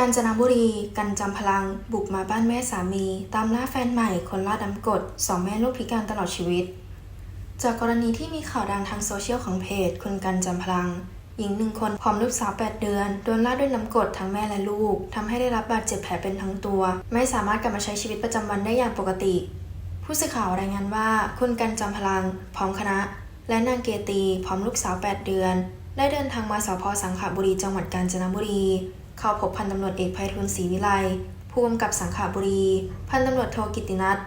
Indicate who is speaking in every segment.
Speaker 1: กาญจนบุรี กันจำพลัง บุกมาบ้านแม่สามี ตามล่าแฟนใหม่ คนล่าดำกดสองแม่ลูกพิการตลอดชีวิต จากกรณีที่มีข่าวดังทางโซเชียลของเพจคุณกันจำพลัง หญิงหนึ่งคนพร้อมลูกสาว 8 เดือน โดนล่าด้วยน้ำกรดทั้งแม่และลูกทำให้ได้รับบาดเจ็บแผลเป็นทั้งตัว ไม่สามารถกลับมาใช้ชีวิตประจำวันได้อย่างปกติ ผู้สื่อข่าวรายงานว่า คุณกันจำพลัง พร้อมคณะ และนางเกตี พร้อมลูกสาว 8 เดือน ได้เดินทางมาสพสังขบุรีจังหวัดกาญจนบุรี เข้าพบพันตำรวจเอกไพฑูรย์ศรีวิไลผู้กำกับสังขบุรี พันตำรวจโทกิตินัท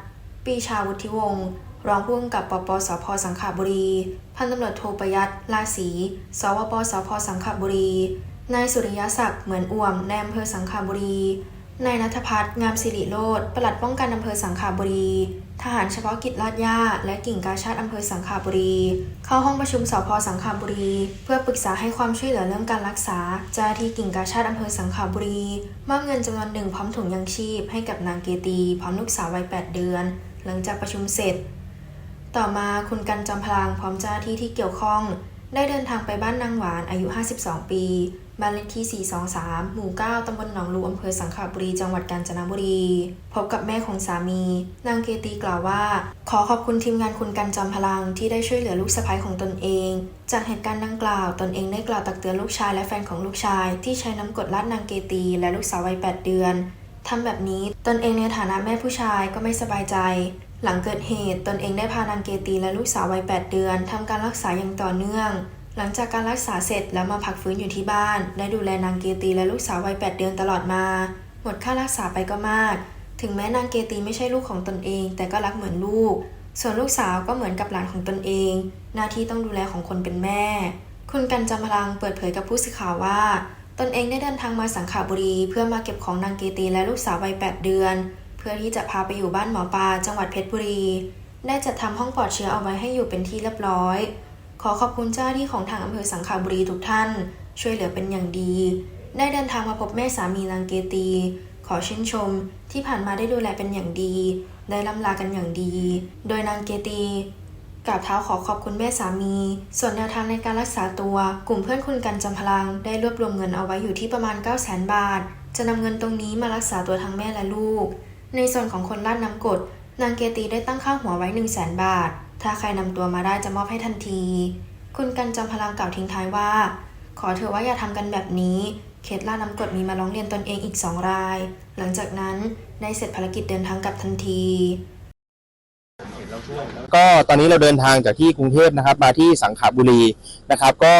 Speaker 1: ปีชาวุฒิวงศ์รองผู้กำกับปปสพสังขบุรี พันตำรวจโทประยัตลาศีสวปสพสังขบุรี นายสุริยศักดิ์เหมือนอ่วมในอำเภอสังขบุรี นายนัทพัฒน์งามสิริโรธปลัดป้องกันอำเภอสังขาบุรี ทหารเฉพาะกิจลาดย่าและกิ่งกาชาติอำเภอสังขาบุรี เข้าห้องประชุมสพสังขาบุรี เพื่อปรึกษาให้ความช่วยเหลือเรื่องการรักษาเจ้าที่กิ่งกาชาติอำเภอสังขาบุรีมอบเงินจำนวนหนึ่งพร้อมถุงยังชีพให้กับนางเกตี พร้อมลูกสาววัย 8 เดือน หลังจากประชุมเสร็จ ต่อมาคุณกันจำพลังพร้อมเจ้าที่ที่เกี่ยวข้อง ได้เดินทางไปบ้านนางหวานอายุ 52 ปี บ้านเลขที่ 423 หมู่ 9 ตำบลหนองลูอำเภอสังขบุรี จังหวัดกาญจนบุรี พบกับแม่ของสามี นางเกตีกล่าวว่า ขอขอบคุณทีมงานคุณกันจำพลังที่ได้ช่วยเหลือลูกสะใภ้ของตนเอง จากเหตุการณ์ดังกล่าว ตนเองได้กล่าวตักเตือนลูกชายและแฟนของลูกชาย ที่ใช้น้ำกรดลาดนางเกตีและลูกสาววัย 8 เดือนทำแบบนี้ตนเองในฐานะแม่ผู้ชายก็ไม่สบายใจ หลังเกิดเหตุตนเองได้พานางเกตีและลูกสาววัย 8 เดือนทำการรักษาอย่างต่อเนื่อง หลังจากการรักษาเสร็จแล้วมาพักฟื้นอยู่ที่บ้าน ได้ดูแลนางเกตีและลูกสาววัย 8 เดือนตลอดมา หมดค่ารักษาไปก็มาก ถึงแม้นางเกตีไม่ใช่ลูกของตนเอง แต่ก็รักเหมือนลูก ส่วนลูกสาวก็เหมือนกับหลานของตนเอง หน้าที่ต้องดูแลของคนเป็นแม่ คุณกันจำพลังเปิดเผยกับผู้สื่อข่าวว่า ตนเองได้เดินทางมาสังขบุรี เพื่อมาเก็บของนางเกตีและลูกสาววัย 8 เดือน เพื่อที่จะพาไปอยู่บ้านหมอปลาจังหวัดเพชรบุรี ได้จัดทำห้องปลอดเชื้อเอาไว้ให้อยู่เป็นที่เรียบร้อย ขอขอบคุณเจ้าหน้าที่ของทางอำเภอสังขบุรีทุกท่าน ช่วยเหลือเป็นอย่างดี ได้เดินทางมาพบแม่สามีนางเกตี ขอชื่นชม ที่ผ่านมาได้ดูแลเป็นอย่างดี ได้ล่ำลากันอย่างดี โดยนางเกตีกราบเท้าขอขอบคุณแม่สามี ส่วนแนวทางในการรักษาตัว กลุ่มเพื่อนคุณกันจำพลัง ได้รวบรวมเงินเอาไว้อยู่ที่ประมาณ 9 0 0 0 0 0 บาท จะนำเงินตรงนี้มารักษาตัวทั้งแม่และลูก ในส่วนของคนลาดน้ำกดนางเกตีได้ตั้งค่าหัวไว้ 1 0 0 0 0แบาท ถ้าใครนำตัวมาได้จะมอบให้ทันที คุณกันจำพลังกล่าวทิ้งท้ายว่า ขอเถอะว่าอย่าทำกันแบบนี้ เคสล่าน้ำกดมีมาร้องเรียนตนเองอีกสองราย หลังจากนั้นได้เสร็จภารกิจเดินทางกลับทันที
Speaker 2: ก็ตอนนี้เราเดินทางจากที่กรุงเทพนะครับ มาที่สังขบุรีนะครับ ก็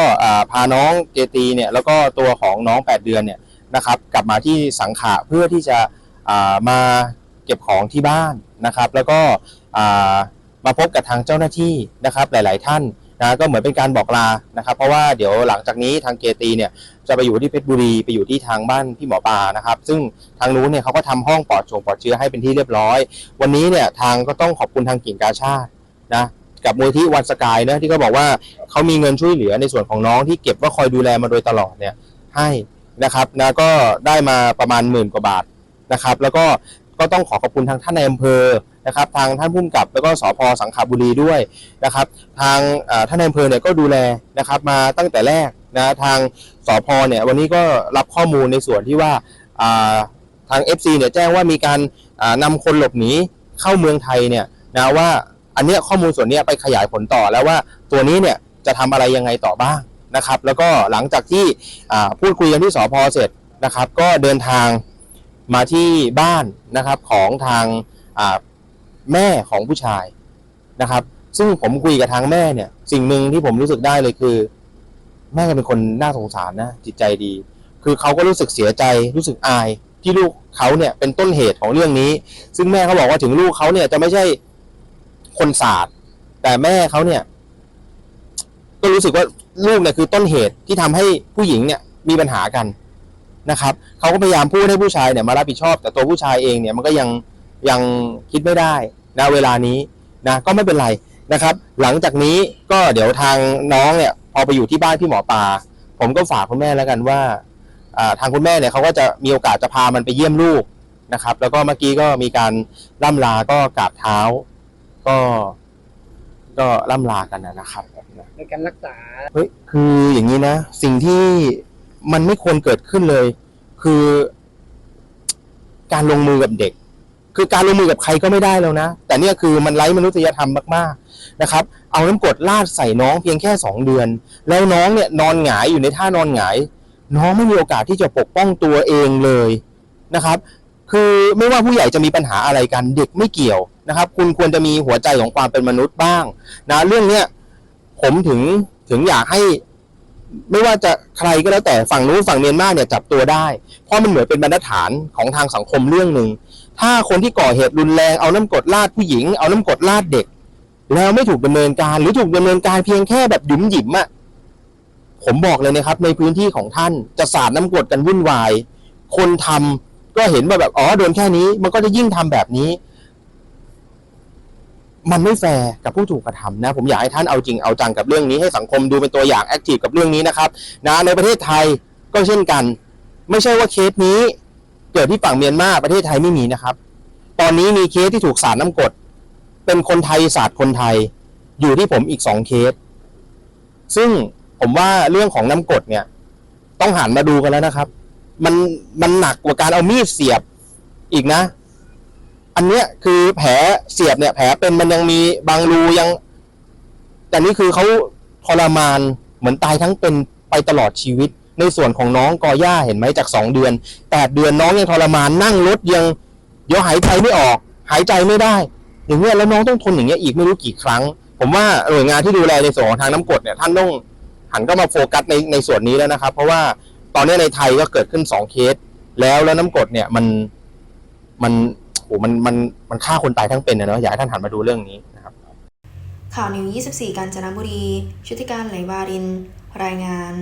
Speaker 2: พาน้องเกตีเนี่ยแล้วก็ตัวของน้อง 8 เดือนเนี่ยนะครับ กลับมาที่สังขะเพื่อที่จะมา เก็บของที่บ้านนะครับ แล้วก็มาพบกับทางเจ้าหน้าที่นะครับหลาย ๆ ท่านนะก็เหมือนเป็นการบอกลานะครับ เพราะว่าเดี๋ยวหลังจากนี้ทางเกตีเนี่ยจะไปอยู่ที่เพชรบุรีไปอยู่ที่ทางบ้านพี่หมอปลานะครับ ซึ่งทางนู้นเนี่ยเขาก็ทำห้องปลอดโปร่งปลอดเชื้อให้เป็นที่เรียบร้อย วันนี้เนี่ยทางก็ต้องขอบคุณทางกิ่งกาชาตินะกับมูลที่วันสกายนะที่เขาบอกว่าเขามีเงินช่วยเหลือในส่วนของน้องที่เก็บว่าคอยดูแลมาโดยตลอดเนี่ยให้นะครับนะก็ได้มาประมาณหมื่นกว่าบาทนะครับ แล้วก็ ก็ต้องขอขอบคุณทางท่านในอำเภอนะครับ ทางท่านผู้กำกับแล้วก็สพสังขบุรีด้วยนะครับ ทางท่านในอำเภอเนี่ยก็ดูแลนะครับมาตั้งแต่แรกนะทางสพเนี่ยวันนี้ก็รับข้อมูลในส่วนที่ว่าทาง FC เนี่ยแจ้งว่ามีการอ่านำคนหลบหนีเข้าเมืองไทยเนี่ยนะว่าอันเนี้ยข้อมูลส่วนเนี้ยไปขยายผลต่อแล้วว่าตัวนี้เนี่ยจะทำอะไรยังไงต่อบ้างนะครับ แล้วก็หลังจากที่พูดคุยกันที่สพเสร็จนะครับ ก็เดินทาง มาที่บ้านนะครับของทางแม่ของผู้ชายนะครับ ซึ่งผมคุยกับทางแม่เนี่ย สิ่งหนึ่งที่ผมรู้สึกได้เลยคือ แม่เป็นคนน่าสงสารนะจิตใจดี คือเขาก็รู้สึกเสียใจรู้สึกอายที่ลูกเขาเนี่ยเป็นต้นเหตุของเรื่องนี้ ซึ่งแม่เขาบอกว่าถึงลูกเขาเนี่ยจะไม่ใช่คนศาสตร์แต่แม่เขาเนี่ย ก็รู้สึกว่าลูกเนี่ยคือต้นเหตุที่ทำให้ผู้หญิงเนี่ยมีปัญหากัน นะครับเขาก็พยายามพูดให้ผู้ชายเนี่ยมารับผิดชอบ แต่ตัวผู้ชายเองเนี่ยมันก็ยังยังคิดไม่ได้นะเวลานี้นะก็ไม่เป็นไรนะครับ หลังจากนี้ก็เดี๋ยวทางน้องเนี่ยพอไปอยู่ที่บ้านพี่หมอปลาผมก็ฝากคุณแม่แล้วกันว่าอ่าทางคุณแม่เนี่ยเขาก็จะมีโอกาสจะพามันไปเยี่ยมลูกนะครับ แล้วก็เมื่อกี้ก็มีการล่ำลาก็กราบเท้า ก็ก็ล่ำลากันนะนะครับ
Speaker 3: ในการรักษา
Speaker 2: เฮ้ยคืออย่างนี้นะ สิ่งที่ มันไม่ควรเกิดขึ้นเลย คือ การลงมือกับเด็ก คือการลงมือกับใครก็ไม่ได้แล้วนะ แต่เนี่ยคือมันไร้มนุษยธรรมมากๆนะครับ เอาน้ำกรดลาดใส่น้องเพียงแค่สองเดือน แล้วน้องเนี่ยนอนหงายอยู่ในท่านอนหงาย น้องไม่มีโอกาสที่จะปกป้องตัวเองเลยนะครับ คือไม่ว่าผู้ใหญ่จะมีปัญหาอะไรกันเด็กไม่เกี่ยวนะครับ คุณควรจะมีหัวใจของความเป็นมนุษย์บ้าง นะ เรื่องเนี้ยผมถึงถึงอยากให้ ไม่ว่าจะใครก็แล้วแต่ฝั่งนู้นฝั่งเมียนมาเนี่ยจับตัวได้ เพราะมันเหมือนเป็นบรรทัดฐานของทางสังคมเรื่องหนึ่งถ้าคนที่ก่อเหตุรุนแรงเอาน้ำกรดลาดผู้หญิงเอาน้ำกรดลาดเด็ก แล้วไม่ถูกดำเนินการหรือถูกดำเนินการเพียงแค่แบบหยุมหยิมอะผมบอกเลยนะครับ ในพื้นที่ของท่านจะสาดน้ำกรดกันวุ่นวาย คนทำก็เห็นว่าแบบอ๋อโดนแค่นี้ มันก็จะยิ่งทำแบบนี้ มันไม่แฟร์กับผู้ถูกกระทำนะ ผมอยากให้ท่านเอาจริงเอาจังกับเรื่องนี้ให้สังคมดูเป็นตัวอย่างแอคทีฟกับเรื่องนี้นะครับนะในประเทศไทยก็เช่นกัน ไม่ใช่ว่าเคสนี้ เกิดที่ฝั่งเมียนมาประเทศไทยไม่มีนะครับ ตอนนี้มีเคสที่ถูกสาดน้ำกรดเป็นคนไทยสาดคนไทย อยู่ที่ผมอีกสองเคส ซึ่งผมว่าเรื่องของน้ำกรดเนี่ย ต้องหันมาดูกันแล้วนะครับ มันมันหนักกว่าการเอามีดเสียบอีกนะ อันเนี้ยคือแผลเสียบเนี่ย แผลเป็นมันยังมีบางรูยัง แต่นี่คือเขาทรมานเหมือนตายทั้งเป็นไปตลอดชีวิต ในส่วนของน้องกอย่าเห็นไหมจากสองเดือนแปดเดือนน้องยังทรมานนั่งรถยังเดี๋ยวหายใจไม่ออก หายใจไม่ได้ อย่างเงี้ยแล้วน้องต้องทนอย่างเงี้ยอีกไม่รู้กี่ครั้ง ผมว่าหน่วยงานที่ดูแลในส่วนของทางน้ำกรดเนี่ยท่านต้องหันก็มาโฟกัสในในส่วนนี้แล้วนะครับ เพราะว่าตอนนี้ในไทยก็เกิดขึ้นสองเคส แล้วแล้วน้ำกรดเนี่ยมันมัน มันมันมันฆ่าคนตายทั้งเป็นนะเนาะอยากให้ท่านหันมาดูเรื่องนี้นะครับ
Speaker 1: ข่าวนิว 24 กาญจนบุรีชุติการไหลวาริน รายงาน